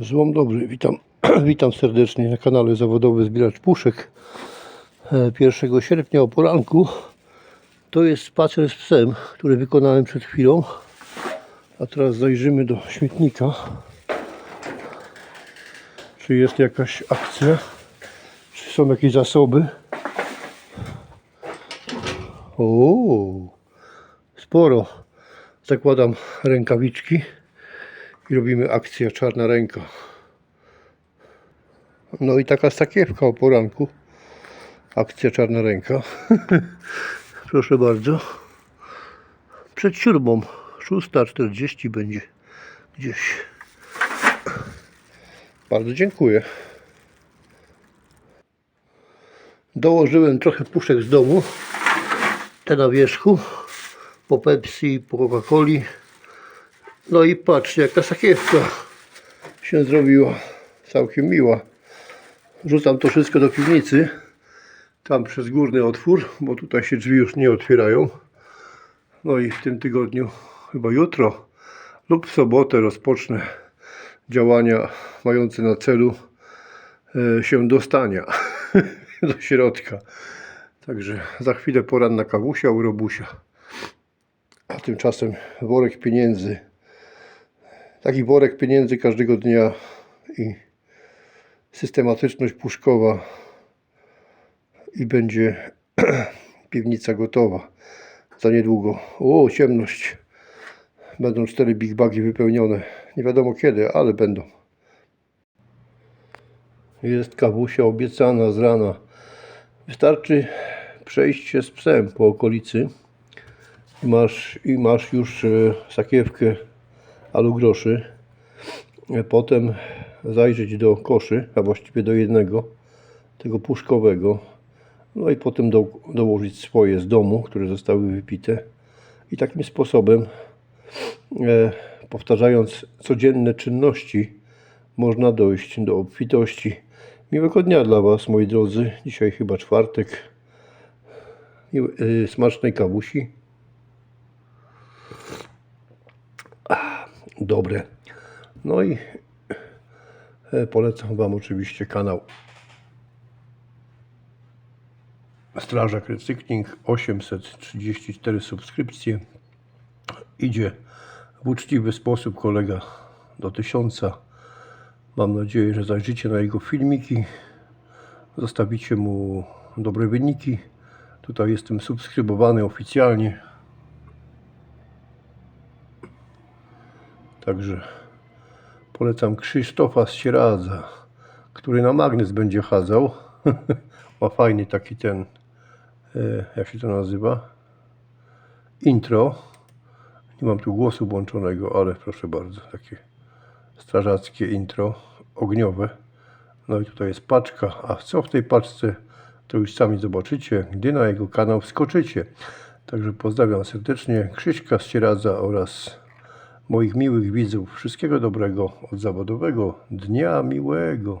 Złom dobry, witam, witam serdecznie na kanale Zawodowy Zbieracz Puszek. E, 1 sierpnia o poranku to jest spacer z psem, który wykonałem przed chwilą. A teraz zajrzymy do śmietnika. Czy jest jakaś akcja? Czy są jakieś zasoby? O, sporo. Zakładam rękawiczki i robimy akcję czarna ręka. No i taka sakiewka o poranku. Akcja czarna ręka. Proszę bardzo. Przed siódmą. 6.40 będzie gdzieś. Bardzo dziękuję. Dołożyłem trochę puszek z domu. Te na wierzchu. Po Pepsi, po Coca-Coli. No i patrzcie, jaka sakiewka się zrobiła. Całkiem miła. Rzucam to wszystko do piwnicy. Tam przez górny otwór, bo tutaj się drzwi już nie otwierają. No i w tym tygodniu, chyba jutro lub w sobotę rozpocznę działania mające na celu e, się dostania do środka. Także za chwilę poranna kawusia u Robusia. A tymczasem worek pieniędzy. Taki worek pieniędzy każdego dnia i systematyczność puszkowa i będzie piwnica gotowa za niedługo. O, ciemność. Będą cztery big bagi wypełnione. Nie wiadomo kiedy, ale będą. Jest kawusia obiecana z rana. Wystarczy przejść się z psem po okolicy i masz, i masz już e, sakiewkę alu groszy. E, Potem zajrzeć do koszy, a właściwie do jednego, tego puszkowego. No i potem do, dołożyć swoje z domu, które zostały wypite. I takim sposobem, e, powtarzając codzienne czynności, można dojść do obfitości. Miłego dnia dla Was, moi drodzy. Dzisiaj chyba czwartek. Miły, e, smacznej kawusi. Dobre. No i e, polecam Wam oczywiście kanał Strażak Recykling 834 subskrypcje. Idzie w uczciwy sposób kolega do tysiąca. Mam nadzieję, że zajrzycie na jego filmiki, zostawicie mu dobre wyniki. Tutaj jestem subskrybowany oficjalnie. Także polecam Krzysztofa Sieradza, który na magnes będzie chadzał. Ma fajny taki ten, e, jak się to nazywa? Intro. Nie mam tu głosu włączonego, ale proszę bardzo, takie strażackie intro, ogniowe. No i tutaj jest paczka, a co w tej paczce, to już sami zobaczycie, gdy na jego kanał wskoczycie. Także pozdrawiam serdecznie Krzyśka Sieradza oraz moich miłych widzów. Wszystkiego dobrego od zawodowego dnia miłego.